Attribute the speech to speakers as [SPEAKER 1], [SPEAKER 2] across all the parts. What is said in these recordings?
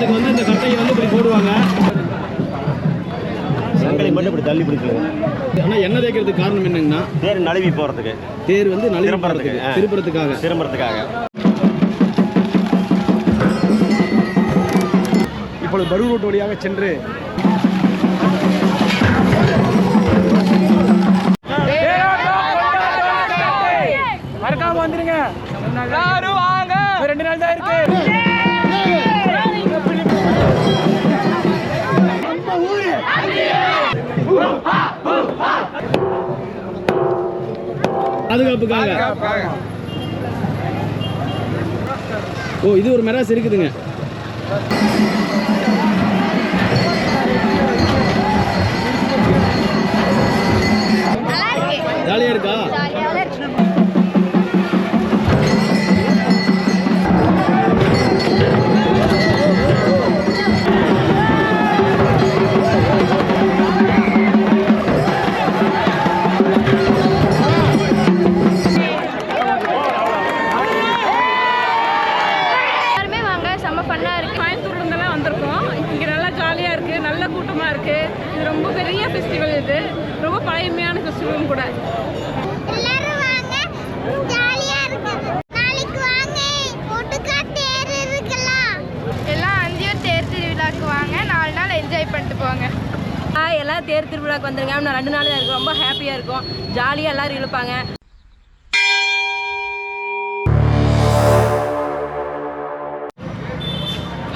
[SPEAKER 1] போகிறதுக்கு வந்து இந்த கட்டையை வந்து இப்படி போடுவாங்க
[SPEAKER 2] சங்கிலி மட்டும் இப்படி தள்ளி பிடிக்கல
[SPEAKER 1] ஆனால் எண்ணெய் தேய்க்கிறதுக்கு காரணம் என்னங்கன்னா
[SPEAKER 2] தேர் நழுவி போகிறதுக்கு
[SPEAKER 1] தேர் வந்து நழுவி போகிறதுக்கு. திருப்புறதுக்காக
[SPEAKER 2] திரும்புறதுக்காக
[SPEAKER 1] இப்பொழுது ரோட் வழியாக சென்று
[SPEAKER 3] வந்துருங்க
[SPEAKER 1] பாதுகாப்புக்காக. ஓ இது ஒரு மெராஸ் இருக்குதுங்க.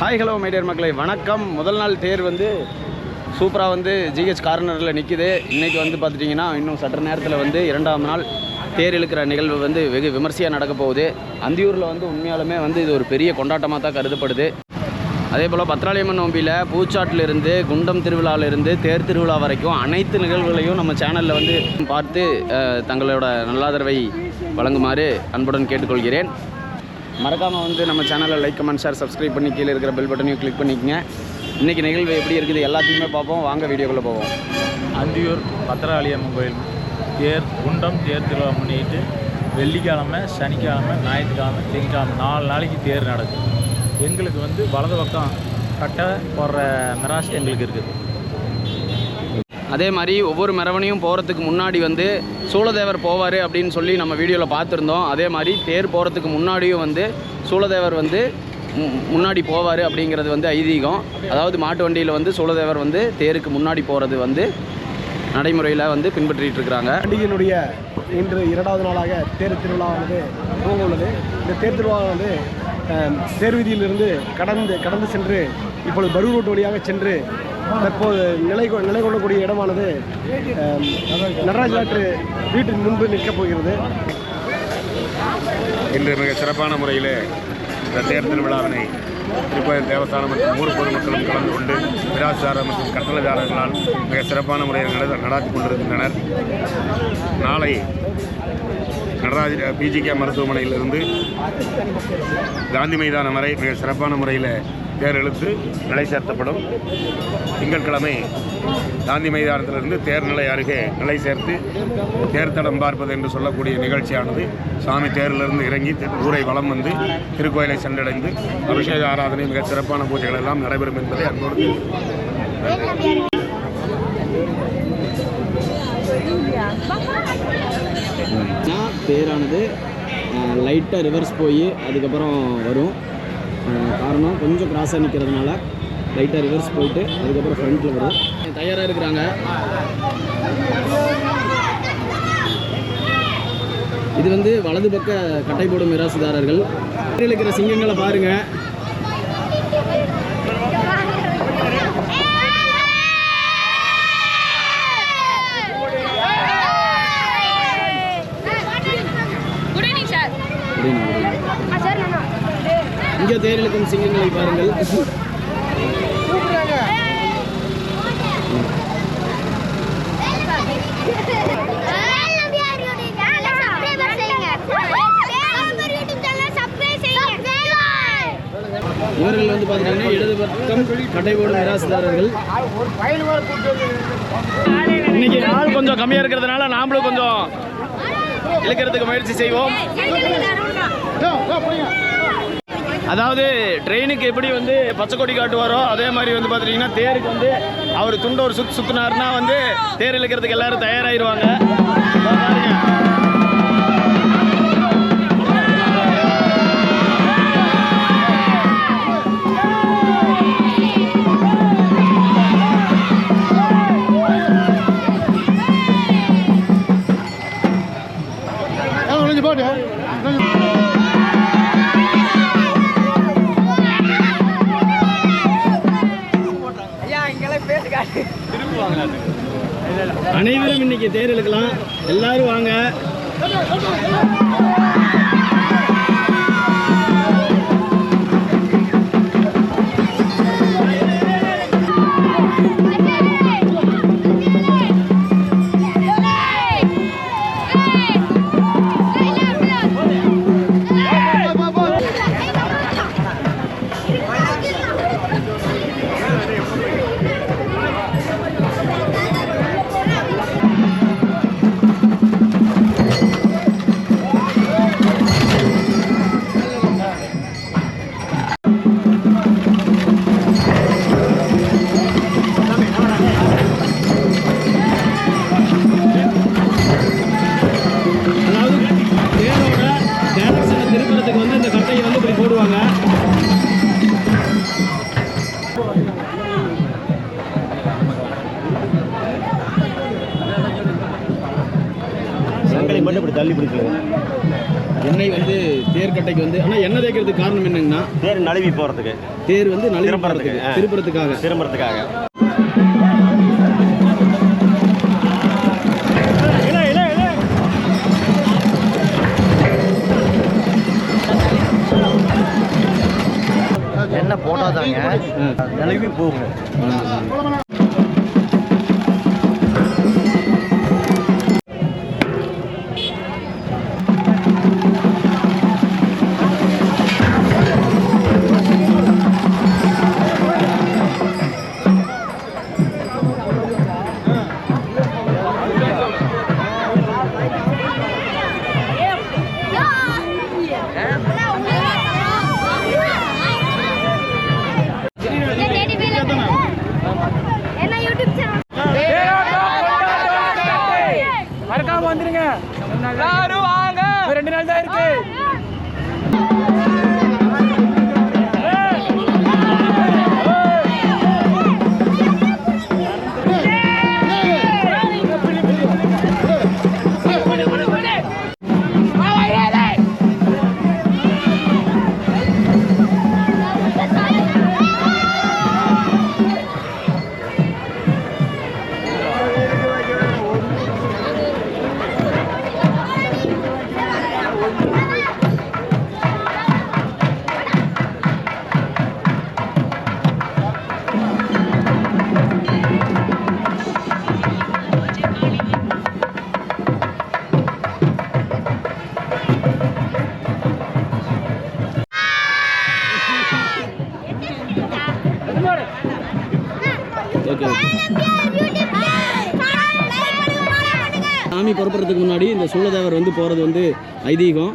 [SPEAKER 4] ஹாய்
[SPEAKER 1] ஹலோ மைடியர் மக்களை. வணக்கம். முதல் நாள் தேர் வந்து சூப்பராக வந்து ஜிஹெச் கார்னரில் நிற்கிது இன்றைக்கி வந்து பார்த்துட்டிங்கன்னா இன்னும் சற்று நேரத்தில் வந்து இரண்டாம் நாள் தேர் இழுக்கிற நிகழ்வு வந்து வெகு விமர்சையாக நடக்க போகுது. அந்தியூரில் வந்து உண்மையாலுமே வந்து இது ஒரு பெரிய கொண்டாட்டமாக தான் கருதப்படுது. அதே போல் பத்ராலியம்மன் நோம்பியில் பூச்சாட்டிலிருந்து குண்டம் திருவிழாவிலிருந்து தேர் திருவிழா வரைக்கும் அனைத்து நிகழ்வுகளையும் நம்ம சேனலில் வந்து பார்த்து தங்களோட நல்லாதரவை வழங்குமாறு அன்புடன் கேட்டுக்கொள்கிறேன். மறக்காமல் வந்து நம்ம சேனலை லைக் கமெண்ட் ஷேர் சப்ஸ்கிரைப் பண்ணி கீழே இருக்கிற பெல் பட்டனையும் கிளிக் பண்ணிக்கங்க. இன்றைக்கி நிகழ்வு எப்படி இருக்குது எல்லாத்தையுமே பார்ப்போம். வாங்க வீடியோக்குள்ளே போவோம்.
[SPEAKER 5] அந்தியூர் பத்திரகாளியம்மன் கோயில் தேர் குண்டம் தேர் திருவிழா முன்னிட்டு வெள்ளிக்கிழமை சனிக்கிழமை ஞாயிற்றுக்கிழமை திங்கக்கிழமை நாலு நாளைக்கு தேர் நடக்கும். எங்களுக்கு வந்து வலது பக்கம் கட்டை போடுற மிராஸ் எங்களுக்கு இருக்குது.
[SPEAKER 1] அதே மாதிரி ஒவ்வொரு மெரவனையும் போகிறதுக்கு முன்னாடி வந்து சூளதேவர் போவார் அப்படின்னு சொல்லி நம்ம வீடியோவில் பார்த்துருந்தோம். அதே மாதிரி தேர் போகிறதுக்கு முன்னாடியும் வந்து சூளதேவர் வந்து மு- முன்னாடி போவார் அப்படிங்கிறது வந்து ஐதீகம். அதாவது மாட்டு வண்டியில் வந்து சூளதேவர் வந்து தேருக்கு முன்னாடி போகிறது வந்து நடைமுறையில் வந்து பின்பற்றிட்டு இருக்கிறாங்க
[SPEAKER 6] பண்டிகையினுடைய இன்று இரண்டாவது நாளாக தேர் திருவிழாவானது துவங்க உள்ளது. இந்த தேர் திருவிழா வந்து கடந்து கடந்து சென்று இப்பொழுது பரூர் ரோட்டு வழியாக சென்று தற்போது நிலை கொ- நிலை கொள்ளக்கூடிய இடமானது நடராஜ் ஆற்று வீட்டின் முன்பு நிற்கப் போகிறது.
[SPEAKER 7] இன்று மிக சிறப்பான முறையில் இந்த தேர் திருவிழாவினை திருக்கோயில் தேவஸ்தானம் மற்றும் ஊர் பொதுமக்களும் கலந்து கொண்டு பிராசாரம் மற்றும் கட்டளதாரர்களால் மிக சிறப்பான முறையில் நட நடாத்தி கொண்டிருக்கின்றனர். நாளை நடராஜ பிஜிகே மருத்துவமனையிலிருந்து காந்தி மைதானம் வரை மிக சிறப்பான முறையில் தேர் இழுத்து நிலை சேர்த்தப்படும். திங்கட்கிழமை காந்தி மைதானத்திலிருந்து தேர்நிலை அருகே நிலை சேர்த்து தேர்தடம் பார்ப்பது என்று சொல்லக்கூடிய நிகழ்ச்சியானது. சாமி தேரிலிருந்து இறங்கி ஊரை வலம் வந்து திருக்கோயிலை சென்றடைந்து அபிஷேக ஆராதனை மிக சிறப்பான பூஜைகள் எல்லாம் நடைபெறும் என்பதை அன்போடு
[SPEAKER 1] தேரானது லைட்டாக ரிவர்ஸ் போய் அதுக்கப்புறம் வரும். காரணம் கொஞ்சம் கிராஸாக நிற்கிறதுனால லைட்டாக ரிவர்ஸ் போயிட்டு அதுக்கப்புறம் ஃப்ரண்ட்டில் வரும் தயாராக இருக்கிறாங்க. இது வந்து வலது பக்க கட்டை போடும் மிராசுதாரர்கள். இருக்கிற சிங்கங்களை பாருங்கள்
[SPEAKER 8] குட் ஈவினிங் சார்
[SPEAKER 1] இங்கே தேர் இழுக்கும் சிங்கங்களை பாருங்கள் இவர்கள் வந்து பார்த்தீங்கன்னா இடது பக்கம் கட்டை போடும் மிராசுதாரர்கள் இன்னைக்கு நாள் கொஞ்சம் கம்மியாக இருக்கிறதுனால நாமளும் கொஞ்சம் இழுக்கிறதுக்கு முயற்சி செய்வோம் அதாவது ட்ரெயினுக்கு எப்படி வந்து பச்சை கொடி காட்டுவாரோ அதே மாதிரி வந்து பார்த்துட்டிங்கன்னா தேருக்கு வந்து அவர் துண்டை ஒரு சுத்து சுற்றினாருன்னா வந்து தேர் இழுக்கிறதுக்கு எல்லாரும் தயாராகிடுவாங்க தேர் இழுக்கலாம் எல்லாரும் வாங்க.
[SPEAKER 2] நழுவி போகிறதுக்கு
[SPEAKER 1] தேர் வந்து நழுவி. திருப்புறதுக்காக
[SPEAKER 2] திரும்புறதுக்காக.
[SPEAKER 3] என்ன போட்டாதாங்க? நிலவி போகும்
[SPEAKER 1] முன்னாடி இந்த சூழதேவர் வந்து போகிறது வந்து ஐதீகம்.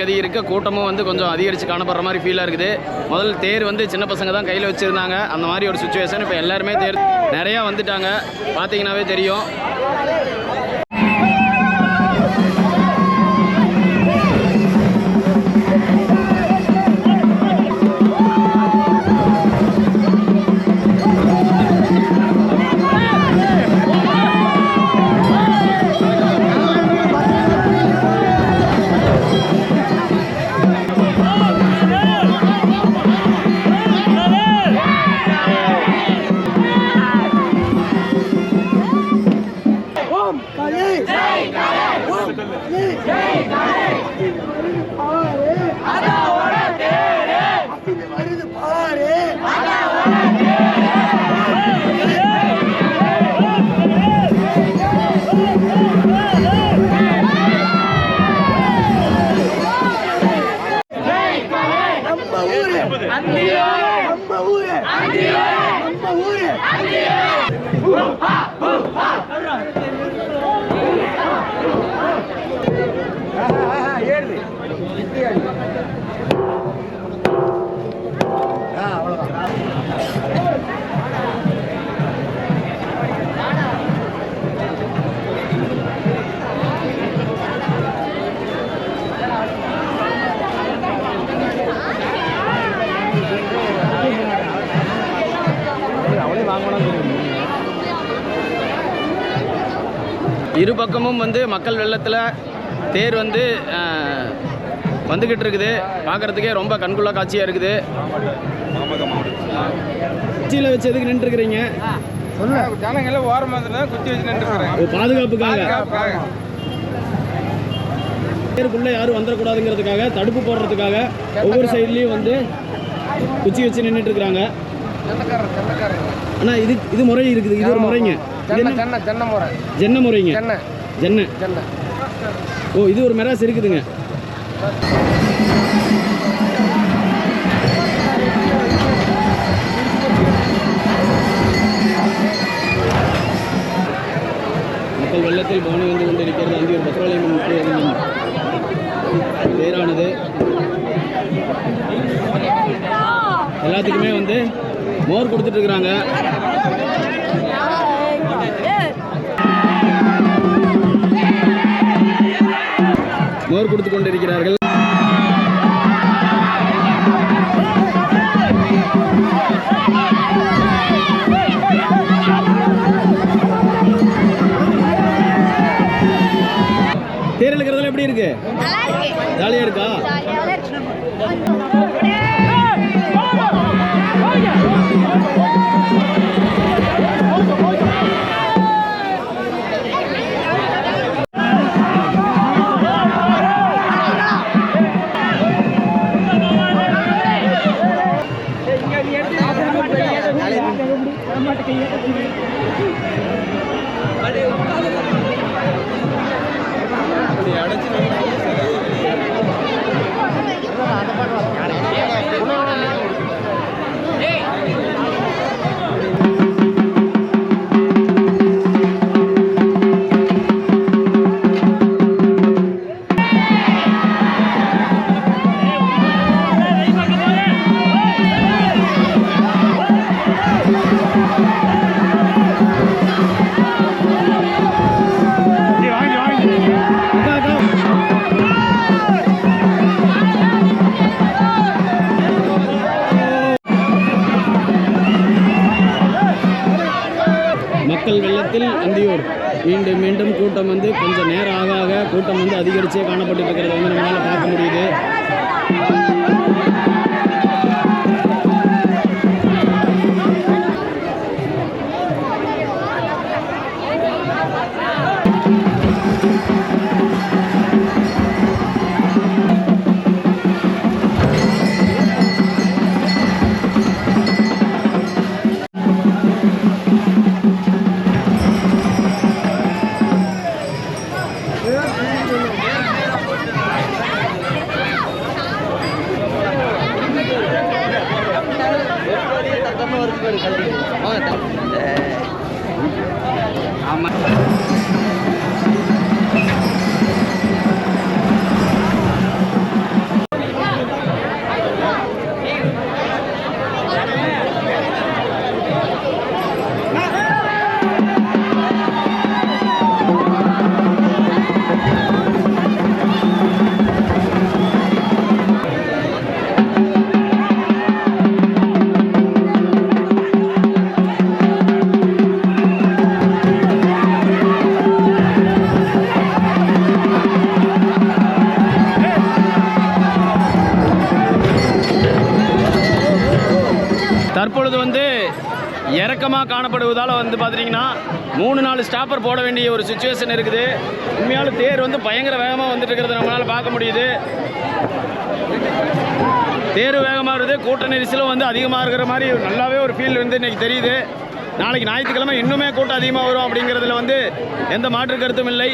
[SPEAKER 1] கொஞ்சம் அதிகரிக்க கூட்டமும் வந்து கொஞ்சம் அதிகரித்து காணப்படுற மாதிரி ஃபீலாக இருக்குது. முதல் தேர் வந்து சின்ன பசங்க தான் கையில் வச்சுருந்தாங்க. அந்த மாதிரி ஒரு சுச்சுவேஷன் இப்போ எல்லாருமே தேர் நிறையா வந்துட்டாங்க. பார்த்தீங்கன்னாவே தெரியும். நாற்பது நம்ம ஊரு நம்ம ஊரு இரு பக்கமும் வந்து மக்கள் வெள்ளத்தில் தேர் வந்து வந்துக்கிட்டு இருக்குது. பார்க்குறதுக்கே ரொம்ப கண்குள்ள காட்சியாக இருக்குது. குச்சியில் வச்சு எதுக்கு நின்றுருக்கிறீங்க?
[SPEAKER 3] ஜனங்கள ஓரமாக இருந்தால் குத்தி வச்சு நின்றுக்கிறேன்
[SPEAKER 1] பாதுகாப்புக்காக. தேருக்குள்ளே யாரும் வந்துடக்கூடாதுங்கிறதுக்காக தடுப்பு போடுறதுக்காக ஒவ்வொரு சைட்லேயும் வந்து குச்சி வச்சு நின்றுட்டு இருக்கிறாங்க. அண்ணா இது இது முறை இருக்குது. இது ஒரு முறைங்க.
[SPEAKER 3] சென்னை. சென்னை முறை.
[SPEAKER 1] ஜென்ன முறைங்க.
[SPEAKER 3] சென்னை.
[SPEAKER 1] ஜென்ன ஓ இது ஒரு மெராஸ் இருக்குதுங்க. மக்கள் வெள்ளத்தில் பவனி வந்து கொண்டிருக்கிறது. பெட்ரோலியம் முக்கிய தேரானது எல்லாத்துக்குமே வந்து மோர் கொடுத்துட்டு மோர் கொடுத்து கொண்டிருக்கிறார்கள். தேர் இழுக்கிறதுல எப்படி இருக்கு? ஜாலியா இருக்கா? இறக்கமாக காணப்படுவதால் வந்து பார்த்துட்டிங்கன்னா மூணு நாலு ஸ்டாப்பர் போட வேண்டிய ஒரு சுச்சுவேஷன் இருக்குது. உண்மையாலும் தேர் வந்து பயங்கர வேகமாக வந்துட்டு இருக்கிறத நம்மளால் பார்க்க முடியுது. தேர் வேகமாக இருக்குது கூட்ட நெரிசலும் வந்து அதிகமாக இருக்கிற மாதிரி நல்லாவே ஒரு ஃபீல் வந்து இன்றைக்கி தெரியுது. நாளைக்கு ஞாயிற்றுக்கிழமை இன்னுமே கூட்டம் அதிகமாக வரும் அப்படிங்கிறதுல வந்து எந்த மாற்று கருத்தும் இல்லை.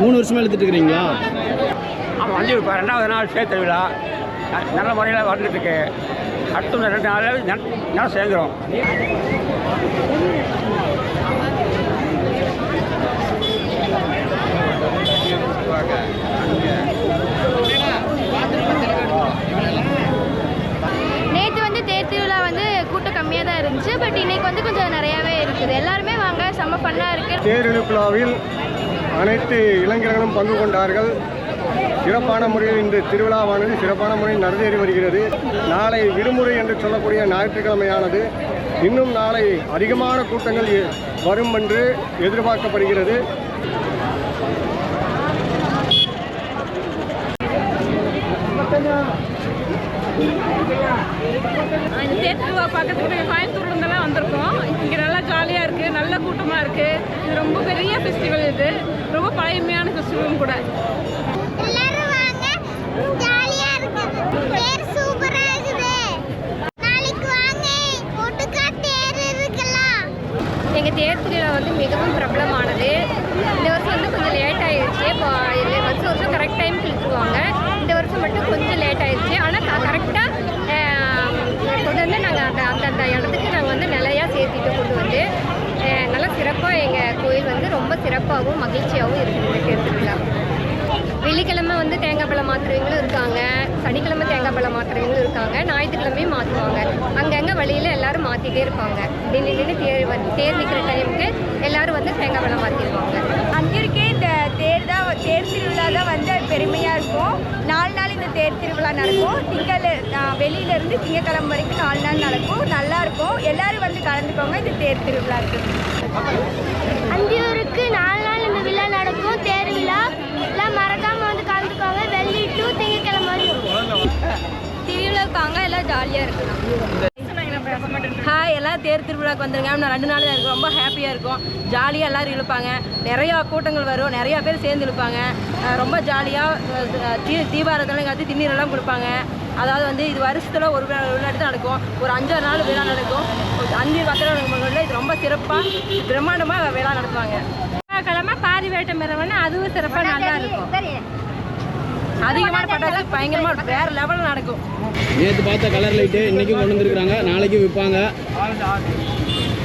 [SPEAKER 1] மூணு வருஷமா இழுத்துட்டு இருக்கிறீங்களா
[SPEAKER 3] ஆமாம் அஞ்சு இப்போ ரெண்டாவது நாள் சேர்த்து விழா. நல்ல முறையில் வந்துட்டு இருக்கு அடுத்த ரெண்டு நாளில் நல்லா சேர்ந்துடும்
[SPEAKER 9] நேற்று வந்து தேர் திருவிழா வந்து கூட்டம் கம்மியாக தான் இருந்துச்சு பட் இன்னைக்கு வந்து கொஞ்சம் நிறையாவே இருக்குது. எல்லாருமே செம்ம ஃபன்னாக இருக்குது
[SPEAKER 6] தேரிழுப்புலாவில் அனைத்து இளைஞர்களும் பங்கு கொண்டார்கள். சிறப்பான முறையில் இந்த திருவிழாவானது சிறப்பான முறையில் நடந்தேறி வருகிறது. நாளை விடுமுறை என்று சொல்லக்கூடிய ஞாயிற்றுக்கிழமையானது. இன்னும் நாளை அதிகமான கூட்டங்கள் வரும் என்று எதிர்பார்க்கப்படுகிறது.
[SPEAKER 8] இந்த தேர் திருவிழா பார்க்கறதுக்கு நாங்கள் கோயம்புத்தூர்லேருந்தெல்லாம் வந்திருக்கோம். ஜாலியாக இருக்குது நல்ல கூட்டமாக இருக்குது இது ரொம்ப பெரிய ஃபெஸ்டிவல் இது. ரொம்ப பழமையான ஃபெஸ்டிவலும் கூட.
[SPEAKER 10] எங்கள் தேர் திருவிழா வந்து மிகவும் பிரபலமானது. இந்த வருஷம் வந்து கொஞ்சம் லேட் ஆயிடுச்சு இப்போ வருஷம் வருஷம் கரெக்ட் டைம் இழுத்துருவாங்க. இந்த வருஷம் மட்டும் கொஞ்சம் லேட் ஆயிடுச்சு ஆனால் கரெக்டாக கொண்டு வந்து நாங்கள் அந்த அந்தந்த இடத்துக்கு நாங்கள் வந்து நிலையாக சேர்த்திட்டு கொண்டு வந்து நல்லா சிறப்பாக எங்கள் கோயில் வந்து ரொம்ப சிறப்பாகவும் மகிழ்ச்சியாகவும் இருக்குது தேர் திருவிழா வெள்ளிக்கிழமை வந்து தேங்காய் பழம் மாத்துறவங்களும் இருக்காங்க. சனிக்கிழமை தேங்காய் பழம் மாத்துறவங்களும் இருக்காங்க. ஞாயிற்றுக்கிழமையும் மாற்றுவாங்க அங்கங்கே வழியில் எல்லாரும் மாற்றிட்டே இருப்பாங்க. நின்று நின்று தேர் வந்து தேர் நிற்கிற டைமுக்கு எல்லாரும் வந்து தேங்காய் பழம் மாற்றிடுவாங்க
[SPEAKER 4] அங்கிருக்கே இந்த தேர் தான் தேர் தான் வந்து பெருமையாக இருக்கும். நாலு நாள் இந்த தேர் திருவிழா நடக்கும். திங்கள் வெளியிலேருந்து திங்கக்கிழமை வரைக்கும் நாலு நாள் நடக்கும். நல்லா இருக்கும். எல்லாரும் வந்து கலந்துக்கோங்க. இந்த தேர் திருவிழாக்கு.
[SPEAKER 9] அந்தியூருக்கு நாலு நாள் இந்த விழா நடக்கும். தேர் விழா. எல்லாம் மறக்காம வந்து கலந்துக்கோங்க. வெள்ளி டு திங்கக்கிழமை
[SPEAKER 10] திருவிழாவுக்கு அங்கே எல்லாம் ஜாலியாக இருக்கலாம்
[SPEAKER 4] ஹாய் எல்லாம் தேர் திருவிழாக்கு வந்துருங்க. நான் ரெண்டு நாள் தான் இருக்கும். ரொம்ப ஹாப்பியாக இருக்கும். ஜாலியாக எல்லாரும் இழுப்பாங்க நிறையா கூட்டங்கள் வரும். நிறையா பேர் சேர்ந்து இழுப்பாங்க ரொம்ப ஜாலியாக தீ தீபாரத்தெல்லாம் காத்தி திண்ணீரெல்லாம் கொடுப்பாங்க. அதாவது வந்து இது வருஷத்தில் ஒரு விளையாட்டு தான் நடக்கும். ஒரு அஞ்சாறு நாள் விழா நடக்கும். அஞ்சு பத்திரம் இது ரொம்ப சிறப்பாக பிரம்மாண்டமாக விழா நடத்துவாங்க. கிழமை பாதி வேட்டை மிரவன்னு அதுவும் சிறப்பாக நல்லா இருக்கும். அதிகமான பட்டாசு பயங்கரமாக வேறு லெவலில் நடக்கும்.
[SPEAKER 1] நேற்று பார்த்த கலர் லைட்டு இன்றைக்கும் கொண்டு வந்துருக்குறாங்க நாளைக்கும் விற்பாங்க.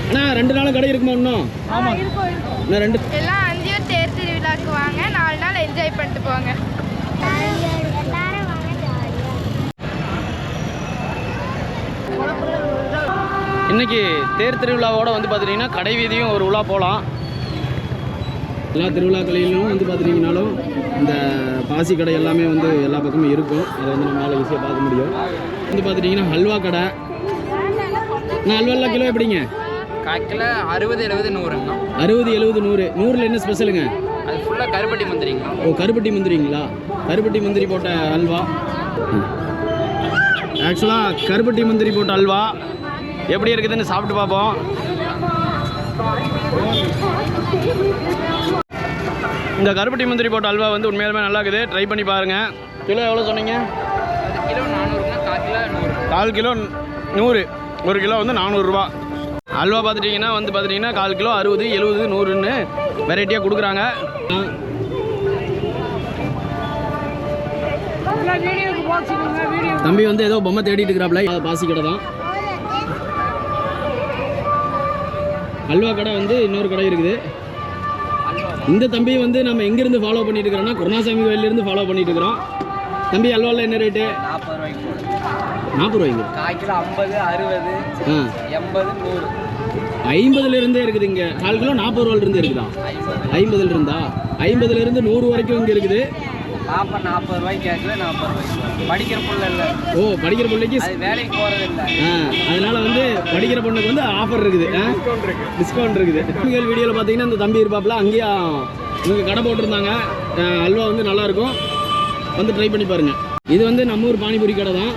[SPEAKER 1] அண்ணா ரெண்டு நாளும் கடை இருக்குமா இன்னும்? ஆமாம் இன்னும் ரெண்டு
[SPEAKER 9] எல்லாம் அந்தியூர் தேர் திருவிழாக்கு வாங்க நாலு நாள் என்ஜாய் பண்ணிட்டு போங்க.
[SPEAKER 1] இன்னைக்கு தேர் திருவிழாவோட வந்து பார்த்துட்டிங்கன்னா கடை வீதியும் ஒரு உலா போகலாம் எல்லா திருவிழாக்களிலும் வந்து பார்த்துட்டிங்கனாலும் இந்த பாசி கடை எல்லாமே வந்து எல்லா பக்கமும் இருக்கும். அதை வந்து நம்மளால் ஈஸியாக பார்க்க முடியும். வந்து பார்த்துட்டிங்கன்னா ஹல்வா கடை. நான் ஹல்வாலாம் கிலோ எப்படிங்க?
[SPEAKER 3] காக்கில் அறுபது எழுபது நூறுங்க.
[SPEAKER 1] அறுபது எழுபது நூறு. நூறில் என்ன ஸ்பெஷலுங்க
[SPEAKER 3] அது ஃபுல்லாக கருப்பட்டி மந்திரிங்க.
[SPEAKER 1] ஓ கருப்பட்டி முந்திரிங்களா? கருப்பட்டி முந்திரி போட்ட அல்வா ஆக்சுவலாக கருப்பட்டி முந்திரி போட்ட அல்வா எப்படி இருக்குதுன்னு சாப்பிட்டு பார்ப்போம். இந்த கருப்பட்டி முந்திரி போட்ட அல்வா வந்து உண்மையாலுமே நல்லா இருக்குது ட்ரை பண்ணி பாருங்கள் கிலோ எவ்வளோ சொன்னீங்க?
[SPEAKER 3] கிலோ நானூறுனா கால் கிலோ நூறு.
[SPEAKER 1] கால் கிலோ நூறு ஒரு கிலோ வந்து நானூறுரூவா. அல்வா பார்த்துட்டிங்கன்னா வந்து பார்த்துட்டிங்கன்னா கால் கிலோ அறுபது எழுபது நூறுன்னு வெரைட்டியாக கொடுக்குறாங்க. தம்பி வந்து ஏதோ பொம்மை தேடிட்டு இருக்கிறாப்ல பாசி கடை தான். அல்வா கடை வந்து இன்னொரு கடை இருக்குது. இந்த தம்பி வந்து நம்ம எங்கேருந்து ஃபாலோ பண்ணிட்டு இருக்கிறோம்னா குருணாசாமி கோயிலேருந்து ஃபாலோ பண்ணிட்டு இருக்கிறோம் தம்பி அல்வாவில் என்ன ரேட்டு
[SPEAKER 3] நாற்பது ரூபாய்க்கு
[SPEAKER 1] நாற்பது ரூபாய்ங்க
[SPEAKER 3] கால் கிலோ ஐம்பது அறுபது எண்பது நூறு.
[SPEAKER 1] ஐம்பதுல இருந்தே இருக்குது இங்க. கால் கிலோ நாற்பது ரூபாயில இருந்து இருக்குதா? ஐம்பதுல இருந்தா ஐம்பதுல இருந்து நூறு வரைக்கும் இங்க இருக்குது.
[SPEAKER 3] நாற்பது நாற்பது ரூபாய்க்கு கேட்குது நாற்பது ரூபாய்க்கு படிக்கிற புள்ள இல்லை.
[SPEAKER 1] ஓ படிக்கிற பிள்ளைக்கு
[SPEAKER 3] அது வேலைக்கு போகிறது இல்லை.
[SPEAKER 1] ஆ, அதனால வந்து படிக்கிற பொண்ணுக்கு வந்து ஆஃபர் இருக்குது டிஸ்கவுண்ட் இருக்குது. உங்கள் வீடியோவில் பார்த்தீங்கன்னா இந்த தம்பி இருப்பாப்புல அங்கேயும் இவங்க கடை போட்டிருந்தாங்க. ஆ, அல்வா வந்து நல்லா இருக்கும். வந்து ட்ரை பண்ணி பாருங்க. இது வந்து நம்ம ஊர் பானிபூரி கடை தான்.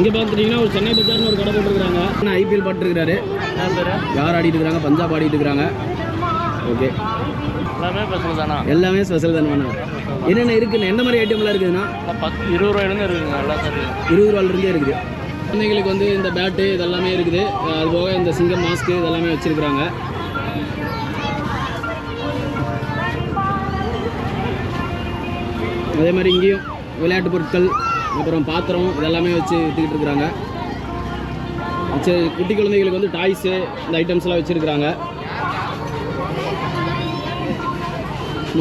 [SPEAKER 1] இங்கே பார்த்துட்டிங்கன்னா ஒரு சென்னை பஜார்னு ஒரு கடை போட்டிருக்காங்க நான் ஐபிஎல் பாட்டுருக்காரு யார் ஆடிட்டு இருக்காங்க? பஞ்சாப் ஆடிட்டு இருக்காங்க. ஓகே.
[SPEAKER 11] எல்லாமே ஸ்பெஷல் தானா?
[SPEAKER 1] எல்லாமே ஸ்பெஷல் தானே என்னென்ன இருக்குண்ணே எந்த மாதிரி ஐட்டம்லாம் இருக்குதுண்ணா
[SPEAKER 11] பத்து இருபது ரூபாயிலேருந்து இருக்குங்க எல்லா
[SPEAKER 1] இருபது ரூபாயிலிருந்தே இருக்குது. குழந்தைங்களுக்கு வந்து இந்த பேட்டு இதெல்லாமே இருக்குது. அது போக இந்த சிங்கம் மாஸ்க்கு இதெல்லாமே வச்சுருக்குறாங்க. அதே மாதிரி இங்கேயும் விளையாட்டு பொருட்கள் அப்புறம் பாத்திரம் இதெல்லாமே வச்சு விற்றுக்கிட்டு இருக்கிறாங்க. சரி குட்டி குழந்தைகளுக்கு வந்து டாய்ஸு இந்த ஐட்டம்ஸ்லாம் வச்சுருக்குறாங்க.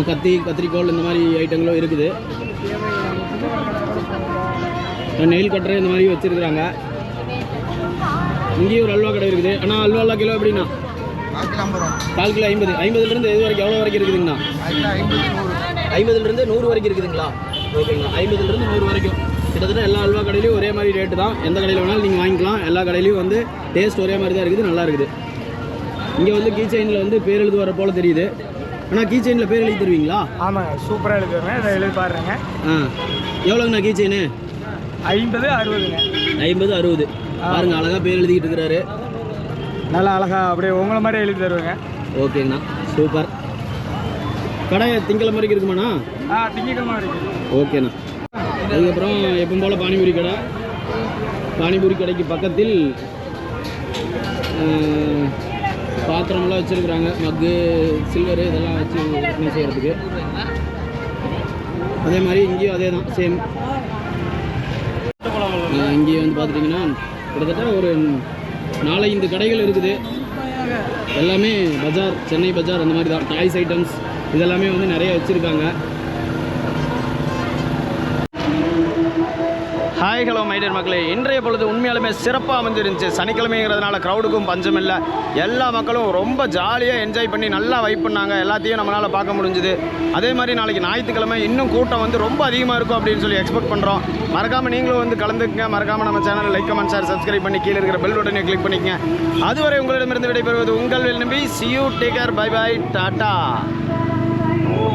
[SPEAKER 1] கத்தி கத்திரிக்கோல் இந்த மாதிரி ஐட்டங்களும் இருக்குது. நெயில் கட்டர் இந்த மாதிரி வச்சுருக்குறாங்க. இங்கேயும் ஒரு அல்வா கடை இருக்குது. ஆனால் அல்வாலாம் கிலோ எப்படின்னா கால் கிலோ ஐம்பது. ஐம்பதுலேருந்து எது வரைக்கும் எவ்வளோ வரைக்கும் இருக்குதுங்கண்ணா? ஐம்பதுலேருந்து நூறு வரைக்கும் இருக்குதுங்களா? ஓகேங்களா ஐம்பதுலேருந்து நூறு வரைக்கும். கிட்டத்தட்ட எல்லா அல்வா கடையிலையும் ஒரே மாதிரி ரேட்டு தான். எந்த கடையில் வேணாலும் நீங்கள் வாங்கிக்கலாம். எல்லா கடையிலையும் வந்து டேஸ்ட் ஒரே மாதிரி தான் இருக்குது நல்லா இருக்குது. இங்கே வந்து கீ செயினில் வந்து பேர் எழுது வர போல் தெரியுது. ஆனால் கீ செயினில் பேர் எழுதி தருவீங்களா?
[SPEAKER 3] ஆமாங்க சூப்பராக எழுதுவேன் இதை எழுதி பாருங்க.
[SPEAKER 1] ஆ. எவ்வளோங்கண்ணா கீ செயின்
[SPEAKER 3] ஐம்பது அறுபதுங்க.
[SPEAKER 1] ஐம்பது அறுபது. பாருங்க அழகாக பேர் எழுதிக்கிட்டு இருக்கிறாரு.
[SPEAKER 3] நல்லா அழகா அப்படியே உங்களை மாதிரி எழுதி தருவேங்க.
[SPEAKER 1] ஓகேங்கண்ணா. சூப்பர். கடை திங்கக்கிழமை வரைக்கும் இருக்குமாண்ணா?
[SPEAKER 3] ஆ திங்கக்கிழமை வரைக்கும்.
[SPEAKER 1] ஓகேண்ணா. அதுக்கப்புறம் எப்பவும் போல் பானிபூரி கடை. பானிபூரி கடைக்கு பக்கத்தில் பாத்திரம்லாம் வச்சுருக்குறாங்க. மக்கு சில்வரு இதெல்லாம் வச்சு விற்பனை செய்கிறதுக்கு அதே மாதிரி இங்கேயும் அதே தான் சேம் இங்கேயும் வந்து பார்த்துட்டிங்கன்னா கிட்டத்தட்ட ஒரு நாலஞ்சு கடைகள் இருக்குது. எல்லாமே பஜார் சென்னை பஜார் அந்த மாதிரி தான். டாய்ஸ் ஐட்டம்ஸ் இதெல்லாமே வந்து நிறைய வச்சுருக்காங்க. ஹாய் ஹலோ மைடர் மக்களே. இன்றைய பொழுது உண்மையாலுமே சிறப்பாக அமைஞ்சிருந்துச்சு சனிக்கிழமைங்கிறதுனால க்ரௌடுக்கும் பஞ்சம் இல்லை எல்லா மக்களும் ரொம்ப ஜாலியாக என்ஜாய் பண்ணி நல்லா வைப் பண்ணாங்க. எல்லாத்தையும் நம்மளால் பார்க்க முடிஞ்சுது. அதே மாதிரி நாளைக்கு ஞாயிற்றுக்கிழமை இன்னும் கூட்டம் வந்து ரொம்ப அதிகமாக இருக்கும் அப்படின்னு சொல்லி எக்ஸ்பெக்ட் பண்ணுறோம் மறக்காமல் நீங்களும் வந்து கலந்துக்குங்க. மறக்காமல் நம்ம சேனலை லைக் கமெண்ட் ஷேர் சப்ஸ்கிரைப் பண்ணி கீழே இருக்கிற பெல் உடனே கிளிக் பண்ணிக்கங்க. அதுவரை உங்களிடமிருந்து விடைபெறுவது உங்கள் Vel Nambi see you take care bye bye tata